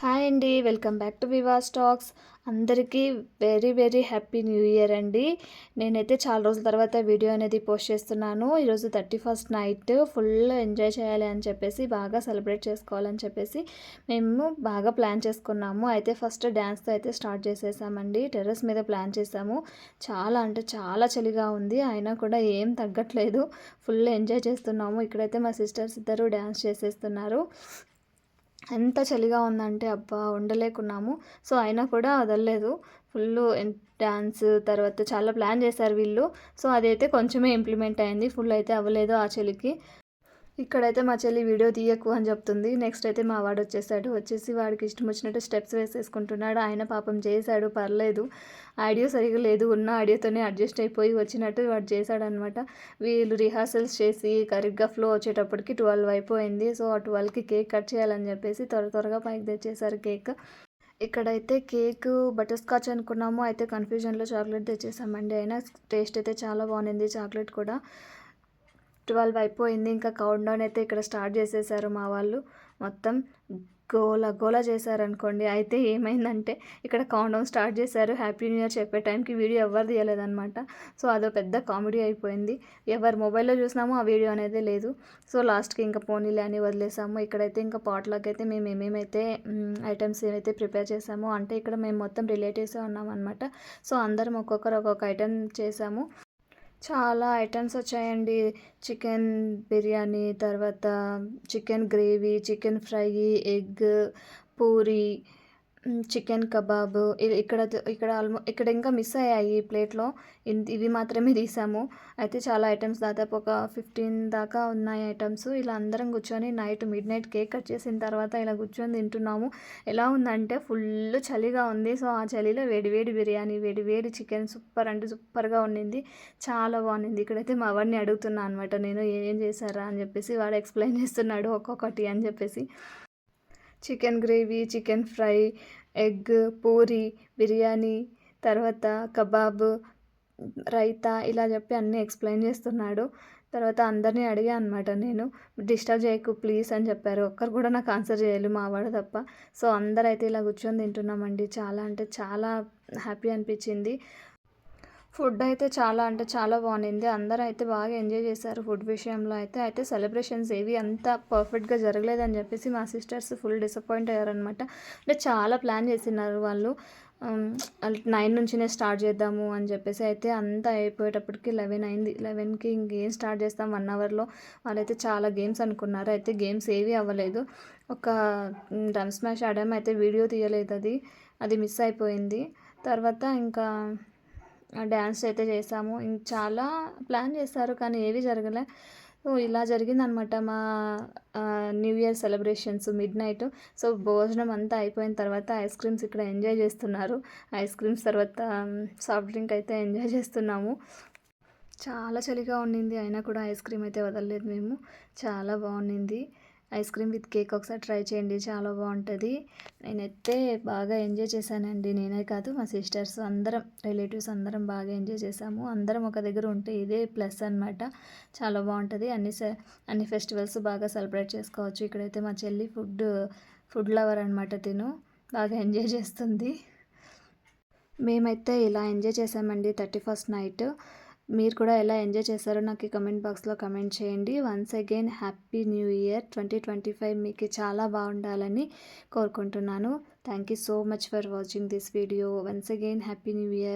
Hi అండి welcome back to Viva Stocks. అందరికీ very very happy new year అండి. నేనైతే చాలా రోజుల తర్వాత వీడియో అనేది పోస్ట్ చేస్తున్నాను. ఈరోజు thirty first night full enjoy చేయాలి అని చెప్పేసి బాగా సెలబ్రేట్ చేసుకోవాలని చెప్పేసి మేము బాగా ప్లాన్ చేసుకున్నాము. అయితే ఫస్ట్ డ్యాన్స్తో అయితే స్టార్ట్ చేసేసామండి. టెర్రస్ మీద ప్లాన్ చేసాము. చాలా అంటే చాలా చలిగా ఉంది. అయినా కూడా ఏం తగ్గట్లేదు. ఫుల్ ఎంజాయ్ చేస్తున్నాము. ఇక్కడైతే మా సిస్టర్స్ ఇద్దరు డ్యాన్స్ చేసేస్తున్నారు. ఎంత చలిగా ఉందంటే అబ్బా! ఉండలేకున్నాము. సో అయినా కూడా వదలలేదు ఫుల్ డ్యాన్స్ తర్వాత చాలా ప్లాన్ చేశారు వీళ్ళు. సో అదైతే కొంచెమే ఇంప్లిమెంట్ అయింది. ఫుల్ అయితే అవ్వలేదు ఆ చలికి. ఇక్కడైతే మా చెల్లి వీడియో తీయకు అని చెప్తుంది. నెక్స్ట్ అయితే మా వాడు వచ్చేసాడు. వచ్చేసి వాడికి ఇష్టం వచ్చినట్టు స్టెప్స్ వేసేసుకుంటున్నాడు. ఆయన పాపం చేశాడు. పర్లేదు. ఆడియో సరిగా లేదు. ఉన్న ఆడియోతోనే అడ్జస్ట్ అయిపోయి వచ్చినట్టు వాడు చేశాడనమాట వీళ్ళు రిహార్సల్స్ చేసి కరెక్ట్గా ఫ్లో వచ్చేటప్పటికి ట్వెల్వ్ అయిపోయింది. సో ఆ ట్వెల్వ్కి కేక్ కట్ చేయాలని చెప్పేసి త్వర త్వరగా పైకి తెచ్చేసారు కేక్. ఇక్కడైతే కేక్ బటర్ స్కాచ్ అనుకున్నాము. అయితే కన్ఫ్యూజన్లో చాక్లెట్ తెచ్చేసామండి. అయినా టేస్ట్ అయితే చాలా బాగుంది. చాక్లెట్ కూడా. ట్వెల్వ్ అయిపోయింది. ఇంకా కౌంట్ డౌన్ అయితే ఇక్కడ స్టార్ట్ చేసేసారు మా వాళ్ళు. మొత్తం గోల గోల చేశారనుకోండి. అయితే ఏమైందంటే ఇక్కడ కౌంట్ డౌన్ స్టార్ట్ చేశారు. హ్యాపీ న్యూ ఇయర్ చెప్పే టైంకి వీడియో ఎవరు తీయలేదనమాట సో అదో పెద్ద కామెడీ అయిపోయింది. ఎవరు మొబైల్లో చూసినామో ఆ వీడియో అనేది లేదు. సో లాస్ట్కి ఇంకా పోనీలే అని వదిలేసాము. ఇక్కడైతే ఇంకా పాట్లోకి అయితే మేము ఏమేమైతే ఐటమ్స్ ఏమైతే ప్రిపేర్ చేసామో అంటే ఇక్కడ మేము మొత్తం రిలేటివ్సే ఉన్నామన్నమాట. సో అందరం ఒక్కొక్కరు ఒక్కొక్క ఐటెం చేసాము చాలా ఐటమ్స్ వచ్చాయండి. చికెన్ బిర్యానీ తర్వాత chicken gravy chicken fry egg puri chicken kebab ఇక్కడ ఇక్కడ ఆల్మో ఇక్కడ ఇంకా మిస్ అయ్యాయి ప్లేట్లో. ఇవి మాత్రమే తీసాము. అయితే చాలా ఐటమ్స్ దాదాపు ఒక ఫిఫ్టీన్ దాకా ఉన్నాయి ఐటమ్స్. ఇలా అందరం కూర్చొని night midnight cake cut చేసిన తర్వాత ఇలా కూర్చొని తింటున్నాము. ఎలా ఉందంటే ఫుల్ చలిగా ఉంది. సో ఆ చలిలో వేడివేడి బిర్యానీ వేడివేడి చికెన్ సూపర్ అంటే సూపర్గా ఉండింది. చాలా బాగుంది ఇక్కడైతే మా వాడిని అడుగుతున్నా అనమాట నేను ఏం చేశారా? అని చెప్పేసి వాడు ఎక్స్ప్లెయిన్ చేస్తున్నాడు ఒక్కొక్కటి అని చెప్పేసి. Chicken gravy chicken fry egg puri biryani తర్వాత కబాబ్ రైతా ఇలా చెప్పి అన్నీ ఎక్స్ప్లెయిన్ చేస్తున్నాడు. తర్వాత అందరినీ అడిగా అనమాట నేను డిస్టర్బ్ చేయకు ప్లీజ్ అని చెప్పారు. ఒక్కరు కూడా నాకు ఆన్సర్ చేయాలి మా వాడు తప్ప. సో అందరైతే ఇలా కూర్చొని తింటున్నామండి. చాలా అంటే చాలా హ్యాపీ అనిపించింది. ఫుడ్ అయితే చాలా అంటే చాలా బాగుంది అందరూ అయితే బాగా ఎంజాయ్ చేశారు ఫుడ్ విషయంలో అయితే. అయితే సెలబ్రేషన్స్ ఏవి అంత పర్ఫెక్ట్గా జరగలేదని చెప్పేసి మా సిస్టర్స్ ఫుల్ డిసప్పాయింట్ అయ్యారనమాట అంటే చాలా ప్లాన్ చేసినారు వాళ్ళు. నైన్ నుంచినే స్టార్ట్ చేద్దాము అని చెప్పేసి అయితే అంతా అయిపోయేటప్పటికి లెవెన్ అయింది. లెవెన్కి ఇంకేం స్టార్ట్ చేస్తాం వన్ అవర్లో. వాళ్ళైతే చాలా గేమ్స్ అనుకున్నారు. అయితే గేమ్స్ ఏవి అవ్వలేదు. ఒక డ్రమ్ స్మాష్ ఆడాము. అయితే వీడియో తీయలేదు అది. అది మిస్ అయిపోయింది. తర్వాత ఇంకా డ్యాన్స్ అయితే చేసాము. చాలా ప్లాన్ చేస్తారు కానీ ఏవి జరగలే. సో ఇలా జరిగిందనమాట మా new year celebrations midnight. So భోజనం అంతా అయిపోయిన తర్వాత ఐస్ క్రీమ్స్ ఇక్కడ ఎంజాయ్ చేస్తున్నారు. ఐస్ క్రీమ్స్ తర్వాత సాఫ్ట్ డ్రింక్ అయితే ఎంజాయ్ చేస్తున్నాము. చాలా చలిగా ఉండింది. అయినా కూడా ఐస్ క్రీమ్ అయితే వదలలేదు మేము. చాలా బాగుండింది. ఐస్ క్రీమ్ విత్ కేక్ ఒకసారి ట్రై చేయండి చాలా బాగుంటుంది. నేనైతే బాగా ఎంజాయ్ చేశానండి. నేనే కాదు మా సిస్టర్స్ అందరం రిలేటివ్స్ అందరం బాగా ఎంజాయ్ చేసాము అందరం ఒక దగ్గర ఉంటే ఇదే ప్లస్ అనమాట చాలా బాగుంటుంది. అన్ని అన్ని ఫెస్టివల్స్ బాగా సెలబ్రేట్ చేసుకోవచ్చు. ఇక్కడైతే మా చెల్లి ఫుడ్ ఫుడ్ లవర్ అనమాట తిను. బాగా ఎంజాయ్ చేస్తుంది. మేమైతే ఇలా ఎంజాయ్ చేసామండి థర్టీ ఫస్ట్ నైట్. మీరు కూడా ఎలా ఎంజాయ్ చేశారో నాకు కమెంట్ బాక్స్లో కమెంట్ చేయండి. Once again happy new year twenty twenty five మీకు చాలా బాగుండాలని కోరుకుంటున్నాను. Thank you so much for watching this video. Once again happy new year.